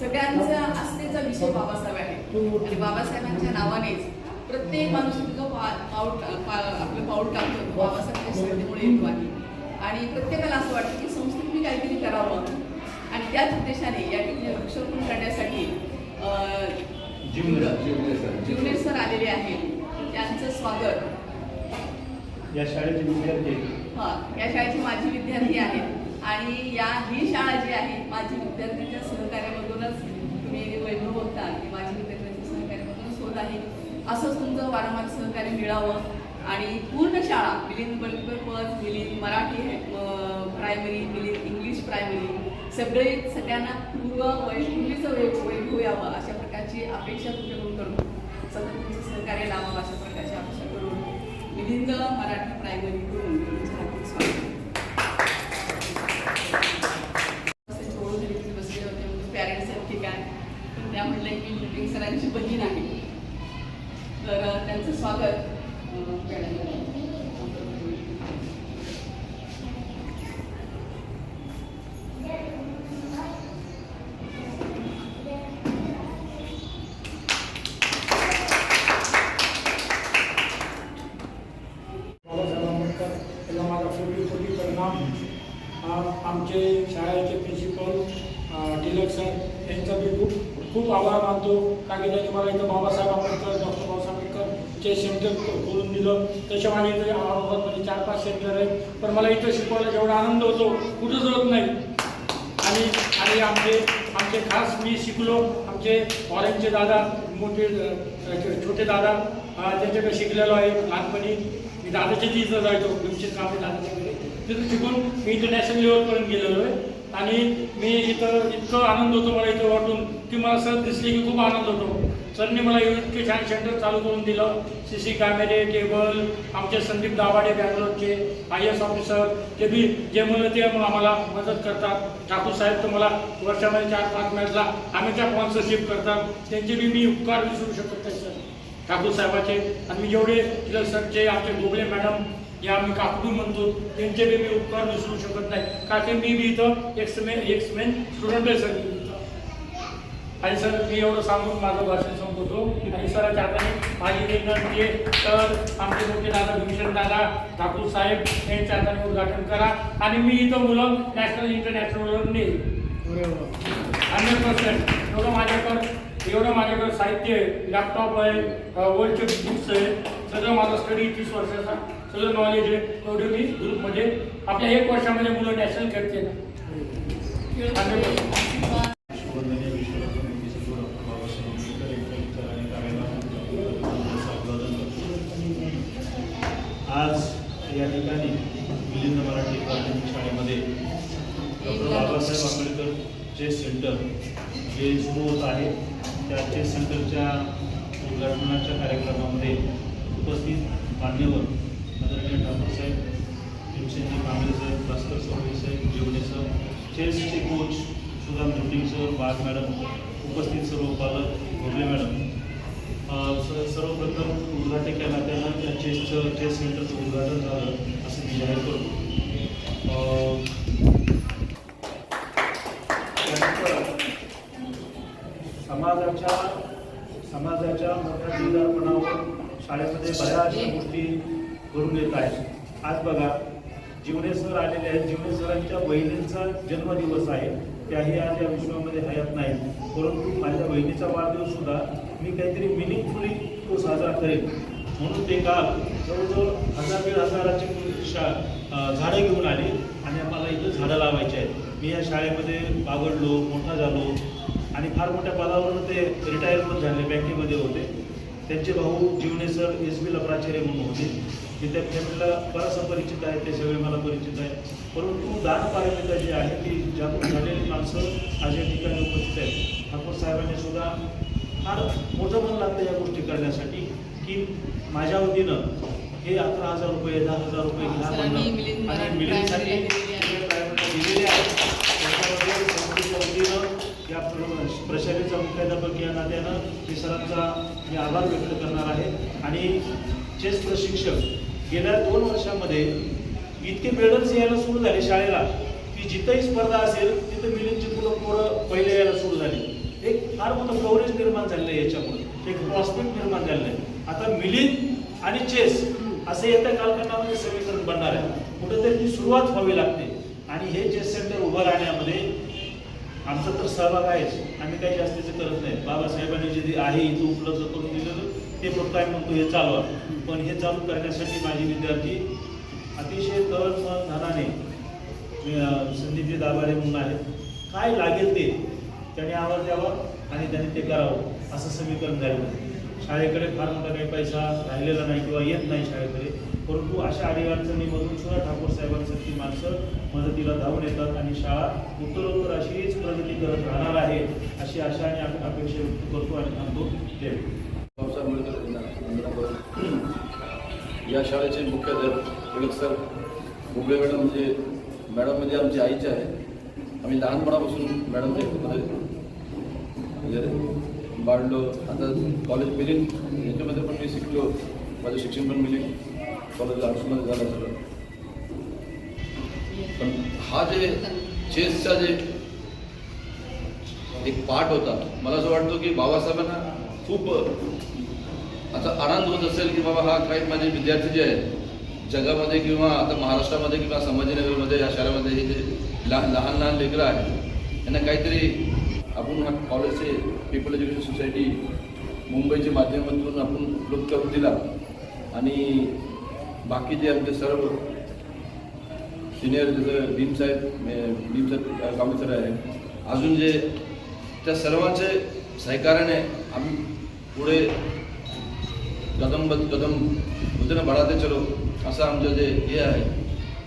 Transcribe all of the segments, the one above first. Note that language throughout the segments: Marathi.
सगळ्यांचा आस्थेचा विषय बाबासाहेब आहे. आणि बाबासाहेबांच्या नावानेच प्रत्येक माणूस जो पाऊल आपलं पाऊल टाकतो. तो बाबासाहेबांच्या स्मृतीमुळे येतो आहे आणि प्रत्येकाला असं वाटतं की संस्थेने काहीतरी करावं. आणि त्याच उद्देशाने या ठिकाणी वृक्षारोपण करण्यासाठी अं, जीवने सर आलेले आहेत. त्यांचं स्वागत. या शाळेचे विद्यार्थी हा या शाळेचे माजी विद्यार्थी आहेत. आणि या ही शाळा जी आहे माझी विद्यार्थ्यांच्या सहकार्यामधूनच तुम्ही वैभव होता की माझी विद्यार्थ्यांच्या सहकार्यामधूनच होत आहे. असंच तुमचं वारंवार सहकार्य मिळावं आणि पूर्ण शाळा Milind multipurpose Milind Marathi primary Milind English primary सगळे सगळ्यांना पूर्व वै वैभव यावं अशा प्रकारची अपेक्षा तुमच्याकडून करतो सतत तुमचं सहकार्य लावावं अशा प्रकारची अपेक्षा करून मिलिंद मराठी प्रायमरी करून तुमचं हार्दिक स्वागत असे थोडं जरी तुम्ही बसले होते म्हणजे पॅरेंट्स आहेत ठीक आहे पण त्या म्हणल्या की मीटिंग सरांची बहीण आहे तर अं, त्यांचं स्वागत अं, मॅडम बाबासाहेब आंबेडकर याला माझा कोटी कोटी परिणाम स्वागत. आमचे शाळेचे प्रिन्सिपल टिलक सर यांचा मी खूप खूप आभार मानतो. कारण की त्यांनी मला इथं बाबासाहेब आंबेडकर डॉक्टर सेंटर खोलून दिलं. त्याच्यामागे इथे औरंगाबादमध्ये चार पाच सेंटर आहेत. पण मला इथं शिकवायला जेवढा आनंद होतो कुठंच होत नाही. आणि आणि आमचे आमचे खास मी शिकलो. आमचे फॉरेनचे दादा मोठे छोटे दादा त्यांच्याकडे शिकलेलो आहे लहानपणी. मी दादाच्या तिथं जायचो भीमशेत कामे दादाच्या घरी. तिथं शिकून मी इंटरनॅशनल लेवलपर्यंत गेलेलो आहे. आणि मी इथं इतकं आनंद होतो मला इथं वाटून की मला सर दिसले की खूप आनंद होतो. सरने मला इतके छान सेंटर चालू करून दिलं. सी सी कॅमेरे टेबल आमचे संदीप दाभाडे बँगलोरचे आय एस ऑफिसर ते बी जे म्हणलं ते मग आम्हाला मदत करतात. ठाकूर साहेब तर मला वर्षामध्ये चार पाच मॅचला आम्ही त्या स्पॉन्सरशिप करतात. त्यांचे बी मी उपकार विसरू शकत नाही सर ठाकूर साहेबाचे. आणि मी जेवढे टिलक सरचे आमचे गोगले मॅडम या आम्ही काकडू म्हणतो त्यांचे बी मी उपकार विसरू शकत नाही. कारण की मी बी इथं एक्समेन एक्समेन स्टुडंट आहे सर आणि सर मी एवढं सांगून माझं भाषण होतो. आणि सरांच्या हाताने माझी विनंती आहे तर आमचे मोठे दादा भीषण दादा ठाकूर साहेब यांच्या हाताने उद्घाटन करा. आणि मी इथं मुलं नॅशनल इंटरनॅशनलवर नेईल. Hundred percent. एवढं माझ्याकडं एवढं माझ्याकडं साहित्य आहे लॅपटॉप आहे वर्ल्डचे बुक्स आहे. सगळं माझा स्टडी तीस वर्षाचा सगळं नॉलेज आहे. एवढं मी ग्रुपमध्ये आपल्या एक वर्षामध्ये मुलं नॅशनल खेळते ना हंड्रेड पर्सेंट शिवबंधने विश्व समितीचे डॉक्टर बाबासाहेब आंबेडकर यांच्या विचार आणि कार्याला अभिवादन करतो आज या ठिकाणी मिलिंद मराठी प्राथमिक शाळेमध्ये doctor Babasaheb Ambedkar chess centre जे सुरू होत आहे त्या चेस सेंटरच्या उद्घाटनाच्या कार्यक्रमामध्ये उपस्थित मान्यवर आदरणीय ठाकूर साहेब भीमसेनजी कांबळे साहेब भास्कर चौधरी साहेब जेवणे साहेब चेसचे coach Sudam Dhunding sir Bag madam उपस्थित सर्व पालक भोगले मॅडम. स- सर्वप्रथम उद्घाटक या नात्यानं त्या चेसचं चेस सेंटरचं उद्घाटन झालं असं मी जाहीर करतो. शाळेमध्ये बऱ्याचशा गोष्टी घडून येत आहेत. आज बघा जीवने सर आलेले आहेत. जीवने सरांच्या बहिणींचा जन्मदिवस आहे. त्याही आज या विश्वामध्ये हयात नाही. परंतु माझ्या बहिणीचा वाढदिवस सुद्धा मी काहीतरी मिनिंगफुली तो साजरा करेन. म्हणून ते काल जवळजवळ हजार दीड हजाराची शा झाडं घेऊन आली आणि आम्हाला इथं झाडं लावायची आहेत. मी या शाळेमध्ये बागडलो मोठा झालो आणि फार मोठ्या पदावरून ते रिटायर पण झाले बँकेमध्ये होते. त्यांचे भाऊ जीवने सर एस बीला प्राचार्य म्हणून होते. फॅमिलीला बराचसा परिचित आहे ते सगळे मला परिचित आहे परंतु दानपारमिता जी आहे ती जागृत झालेली माणसं आज या ठिकाणी उपस्थित आहेत. ठाकूर साहेबांनी सुद्धा फार मोठं मन लागतं या गोष्टी करण्यासाठी की माझ्या वतीनं हे अकरा हजार रुपये दहा हजार रुपये घ्या आणि मिलिंदसाठी सरांचा मी आभार व्यक्त करणार आहे. आणि चेस प्रशिक्षक गेल्या दोन वर्षामध्ये इतके मेडल्स यायला सुरू झाले शाळेला की जिथंही स्पर्धा असेल तिथं मिलिंदची मुलं पोरं पहिले यायला सुरू झाली. एक फार मोठं कव्हरेज निर्माण झालेलं आहे याच्यामुळे. एक प्रॉस्पेक्ट निर्माण झालेलं आहे. आता मिलिंद आणि चेस असं येत्या कालखंडामध्ये समीकरण बनणार आहे. कुठेतरी ती सुरुवात व्हावी लागते. आणि हे चेस सेंटर उभं राहण्यामध्ये आमचा तर सहभाग आहेच. आम्ही काही जास्तीचं करत नाही. बाबासाहेबांनी जे आहे इथं उपलब्ध करून दिलेलं ते फक्त आम्ही म्हणतो हे चालवा पण हे चालू करण्यासाठी माझे विद्यार्थी अतिशय तळ मन धनाने संदीपजी दाभाडे म्हणून आहेत. काय लागेल ते? त्याने आवाज द्यावा आणि त्याने ते करावं असं समीकरण झालं शाळेकडे फार मोठा काही पैसा राहिलेला नाही किंवा येत नाही शाळेकडे. परंतु अशा अडीअडचणीमधून सुद्धा ठाकूर साहेबांसारखी माणसं मदतीला धावून येतात आणि शाळा उत्तरोत्तर अशीच प्रगती करत राहणार आहे अशी आशा आणि आपण अपेक्षा व्यक्त करतो आणि थांबतो. जय बाबासाहेब आंबेडकर या शाळेचे मुख्याध्यापक टिळक सर मुंबई मॅडम म्हणजे मॅडम म्हणजे आमची आईचे आहे. आम्ही लहानपणापासून मॅडमच्या मध्ये म्हणजे वाढलो. आता कॉलेज मिळेल याच्यामध्ये पण मी शिकलो. माझं शिक्षण पण मिळेल कॉलेज आर्ट्समध्ये झालं सगळं. पण हा जे चेसचा जे एक पाठ होता मला असं वाटतो की बाबासाहेबांना खूप आता आनंद होत असेल की बाबा हा काही माझे विद्यार्थी जे आहेत जगामध्ये किंवा आता महाराष्ट्रामध्ये किंवा संभाजीनगरमध्ये या शहरामध्ये हे जे लहान लहान लहान लेकरं आहेत यांना काहीतरी आपण हा कॉलेजचे पीपल एज्युकेशन सोसायटी मुंबईच्या माध्यमातून आपण उपलब्ध करून दिला. आणि बाकी जे आमचे सर्व सिनियर जसं भीमसाहेब भीमसाहेब भीम कांबळे सर आहे. अजून जे त्या सर्वांचे सहकार्याने आम्ही पुढे कदम बद कदम बोलते ना बढाते चलो असं आमचं जे हे आहे.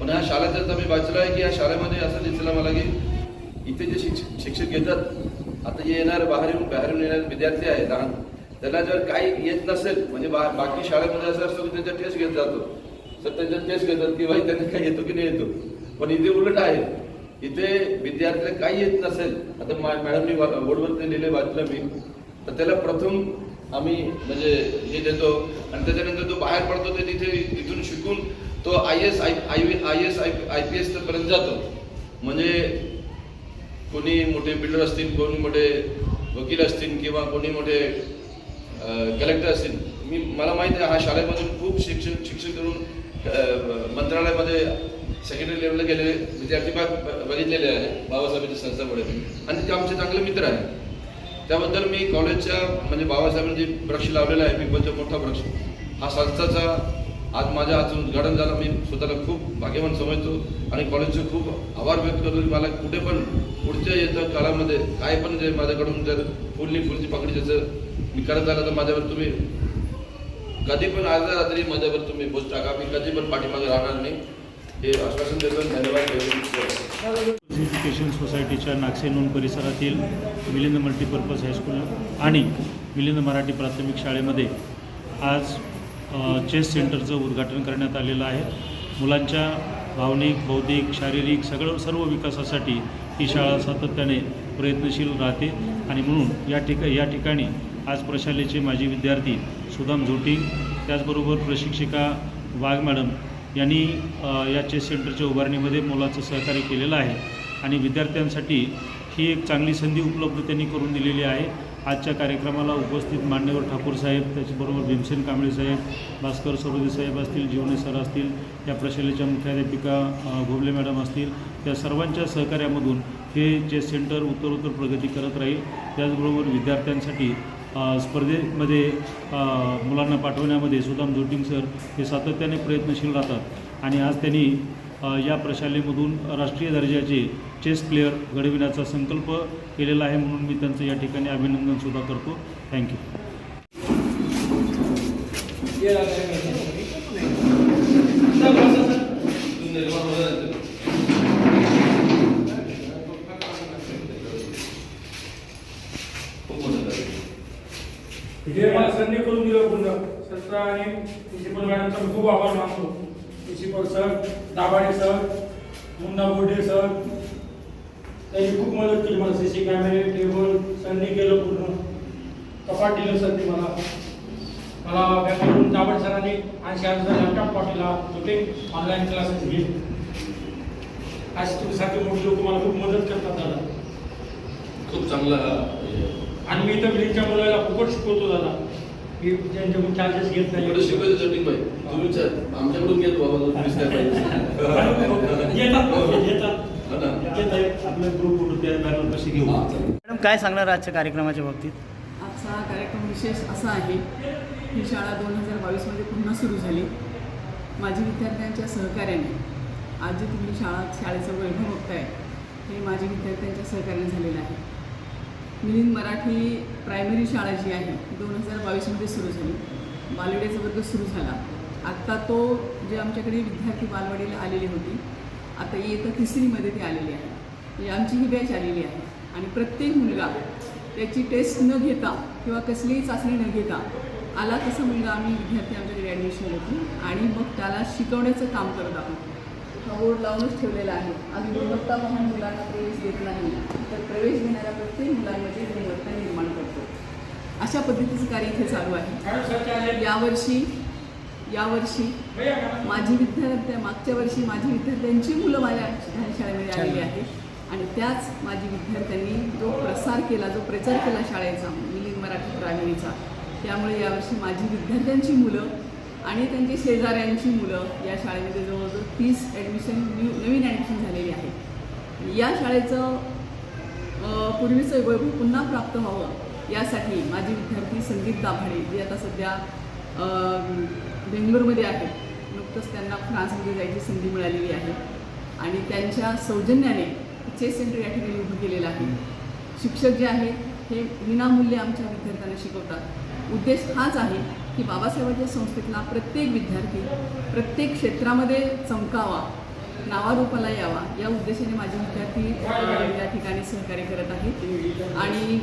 पण ह्या शाळेचं तर आम्ही वाचलं आहे की या शाळेमध्ये असं दिसलं मला की इथे जे शिक्षक शिक्षक घेतात आता जे येणार बाहेरून बाहेरून येणारे विद्यार्थी आहेत लहान. त्याला जर काही येत नसेल म्हणजे बा बाकी शाळेमध्ये असं असतं की त्यांचा टेस्ट घेत जातो. तर त्यांचा टेस्ट घेतात की बाई त्यांना काही येतो की नाही येतो? पण इथे उलट आहे. इथे विद्यार्थ्याला काही येत नसेल आता मॅडमनी बोर्डवर बोर्डवरती लिहिले वाचलं मी. तर त्याला प्रथम आम्ही म्हणजे हे देतो आणि त्याच्यानंतर तो बाहेर पडतो ते तिथे तिथून शिकून तो I S I I S I I P S पर्यंत जातो. म्हणजे कोणी मोठे बिल्डर असतील कोणी मोठे वकील असतील किंवा कोणी मोठे कलेक्टर असतील मी मला माहिती आहे हा शाळेमधून खूप शिक्षण शिक्षण करून मंत्रालयामध्ये सेक्रेटरी लेवलला गेलेले विद्यार्थी बघ- बघितलेले आहे बाबासाहेबांच्या संस्थामुळे. आणि ते आमचे चांगले मित्र आहे त्याबद्दल मी कॉलेजच्या म्हणजे बाबासाहेबांनी जे वृक्ष लावलेला आहे पिंपलचा मोठा वृक्ष हा संस्थाचा आज माझ्या आज उद्घाटन झालं. मी स्वतःला खूप भाग्यवान समजतो आणि कॉलेजचे खूप आभार व्यक्त करतो की मला कुठे पण पुढच्या येत्या काळामध्ये काय पण जे माझ्याकडून जर फुलली फुलची पकडी जसं मी करत आलं तर माझ्यावर तुम्ही कधी पण आज रात्री माझ्यावर तुम्ही पोस्ट टाका. मी कधी पण पाठीमागे राहणार नाही. हे आश्वासन देतो धन्यवाद एज्युकेशन सोसायटीच्या नागसेनून परिसरातील मिलिंद मल्टीपर्पज हायस्कूल आणि मिलिंद मराठी प्राथमिक शाळेमध्ये आज चेस सेंटरचं उद्घाटन करण्यात आलेलं आहे. मुलांच्या भावनिक बौद्धिक शारीरिक सगळं सर्व विकासासाठी ही शाळा सातत्याने प्रयत्नशील राहते. आणि म्हणून या ठिका या ठिकाणी आज प्रशालेचे माजी विद्यार्थी सुदाम झोटी त्याचबरोबर प्रशिक्षिका वाघ मॅडम यांनी या चेस सेंटरच्या उभारणीमध्ये मोलाचं सहकार्य केलेलं आहे. आणि विद्यार्थ्यांसाठी ही एक चांगली संधी उपलब्ध त्यांनी करून दिलेली आहे. आजच्या कार्यक्रमाला उपस्थित मान्यवर ठाकूर साहेब त्याचबरोबर भीमसेन कांबळे साहेब भास्कर सरोदे साहेब असतील जीवने सर असतील या प्रशालेच्या मुख्याध्यापिका घोबले मॅडम असतील त्या सर्वांच्या सहकार्यामधून हे चेस सेंटर उत्तरोत्तर प्रगती करत राहील त्याचबरोबर विद्यार्थ्यांसाठी स्पर्धेमध्ये मुलांना पाठवण्यामध्ये सुदाम धोटिंग सर हे सातत्याने प्रयत्नशील राहतात. आणि आज त्यांनी या प्रशालेमधून राष्ट्रीय दर्जाचे चेस प्लेअर घडविण्याचा संकल्प केलेला आहे म्हणून मी त्यांचं या ठिकाणी अभिनंदनसुद्धा करतो. थँक्यू हे मला संधी करून दिलं पुन्हा सत्र आणि प्रिन्सिपल मॅडमचा खूप आभार मानतो. Principal sir Dabhade sir Munna Borde sir त्यांनी खूप मदत केली. मला सी सी कॅमेरे टेबल संधी केलं पूर्ण. कपाट दिलं संधी मला. मला बँकेकडून दाभड सरांनी आणि शाळेचा लॅपटॉप पाठवला. होते. ऑनलाईन क्लासेस घेत आज तुमच्यासारखे मोठी लोक मला खूप मदत करतात दादा. खूप चांगला. आणि मी तर बिलिंगच्या मुलाला फुकट शिकवतो दादा. मी त्यांच्याकडून चार्जेस घेत एवढं नाही शिकवायचं सेटिंग बाई तुम्ही च- आमच्याकडून घेतो बाबा तो तुम्हीच काय पाहिजे. येतात. येतात. ग्रुप कशी घेऊ. मॅडम काय सांगणार आजच्या कार्यक्रमाच्या बाबतीत? आजचा कार्यक्रम विशेष असा आहे ही शाळा दोन हजार बावीसमध्ये पुन्हा सुरू झाली. माजी विद्यार्थ्यांच्या सहकार्याने. आज जे तुम्ही शाळा शाळेचं वैभव बघताय हे माजी विद्यार्थ्यांच्या सहकार्याने झालेलं आहे. मिलिंद मराठी प्रायमरी शाळा जी आहे दोन हजार बावीसमध्ये सुरू झाली. बालवाडीचा वर्ग सुरू झाला. आत्ता तो जे आमच्याकडे विद्यार्थी बालवाडीला आलेली होती आता इयत्ता तिसरीमध्ये ती आलेली आहे. म्हणजे आमची ही बॅच आलेली आहे. आणि प्रत्येक मुलगा त्याची टेस्ट न घेता किंवा कसलीही चाचणी न घेता आला तसा मुलगा आम्ही विद्यार्थी आमच्याकडे ॲडमिशन घेतो. आणि मग त्याला शिकवण्याचं काम करत आहोत. हा बोर्ड लावूनच ठेवलेला आहे. आम्ही गुणवत्ता पाहून मुलांना प्रवेश देत नाही. तर प्रवेश घेणाऱ्या प्रत्येक मुलांमध्ये गुणवत्ता निर्माण करतो. अशा पद्धतीचं कार्य इथे चालू आहे. यावर्षी यावर्षी माझी विद्यार्थी मागच्या वर्षी माझी विद्यार्थ्यांची मुलं माझ्या शाळेमध्ये आलेली आहेत. आणि त्याच माझी विद्यार्थ्यांनी जो प्रसार केला जो प्रचार केला शाळेचा मिलिंद मराठी प्रायमरीचा त्यामुळे यावर्षी माझी विद्यार्थ्यांची मुलं आणि त्यांची शेजाऱ्यांची मुलं या शाळेमध्ये जवळजवळ तीस ॲडमिशन न्यू नवीन ॲडमिशन झालेली आहे या शाळेचं पूर्वीचं वैभव पुन्हा प्राप्त व्हावं यासाठी माझे विद्यार्थी संगीत दाभाडे जे आता सध्या बेंगलोरमध्ये आहेत नुकतंच त्यांना फ्रान्समध्ये जायची संधी मिळालेली आहे. आणि त्यांच्या सौजन्याने चेस सेंटर या ठिकाणी उभं केलेलं आहे. शिक्षक जे आहेत हे विनामूल्य आमच्या विद्यार्थ्यांना शिकवतात. उद्देश हाच आहे की बाबासाहेबांच्या संस्थेतला प्रत्येक विद्यार्थी प्रत्येक क्षेत्रामध्ये चमकावा. नावारूपाला यावा या उद्देशाने माझे विद्यार्थी या ठिकाणी सहकार्य करत आहेत. आणि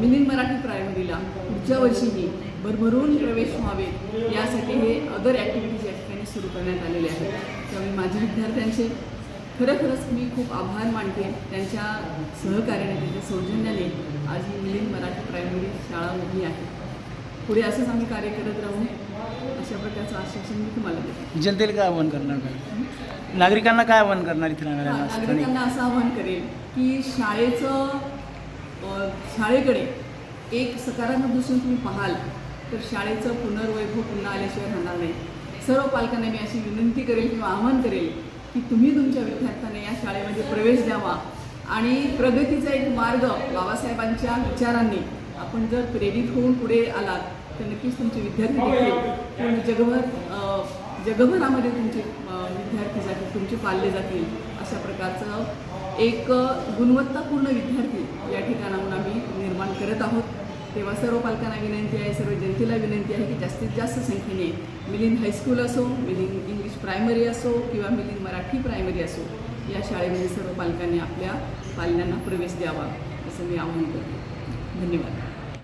मिलिंद मराठी प्रायमरीला पुढच्या वर्षीही भरभरून प्रवेश व्हावे यासाठी हे अदर ॲक्टिव्हिटीज या ठिकाणी सुरू करण्यात आलेले आहेत. त्यामुळे माझे विद्यार्थ्यांचे खरोखरच मी खूप आभार मानते. त्यांच्या सहकार्याने त्यांच्या सौजन्याने आज ही मिलिंद मराठी प्रायमरी शाळा उभी आहे. पुढे असंच आम्ही कार्य करत राहू अशा प्रकारचं आश्वासन मी तुम्हाला देते. जनतेला काय आव्हान करणार नागरिकांना काय आव्हान करणार इथे नागरिकांना? असं आवाहन करेल की शाळेचं शाळेकडे एक सकारात्मक दृष्टीने तुम्ही पाहाल तर शाळेचं पुनर्वैभव पुन्हा आल्याशिवाय राहणार नाही. सर्व पालकांना मी अशी विनंती करेल किंवा आवाहन करेल की तुम्ही तुमच्या विद्यार्थ्यांना या शाळेमध्ये प्रवेश द्यावा. आणि प्रगतीचा एक मार्ग बाबासाहेबांच्या विचारांनी आपण जर प्रेरित होऊन पुढे आलात तर नक्कीच तुमचे विद्यार्थी देखील जगभर जगभरामध्ये तुमचे विद्यार्थी जातील तुमचे पाळले जातील अशा प्रकारचं एक गुणवत्तापूर्ण विद्यार्थी या ठिकाणाहून आम्ही निर्माण करत आहोत. तेव्हा सर्व पालकांना विनंती आहे सर्व जनतेला विनंती आहे की जास्तीत जास्त संख्येने मिलिंद हायस्कूल असो मिलिंद इंग्लिश प्रायमरी असो किंवा मिलिंद मराठी प्रायमरी असो या शाळेमध्ये सर्व पालकांनी आपल्या पाल्यांना प्रवेश द्यावा असं मी आवाहन करते. धन्यवाद.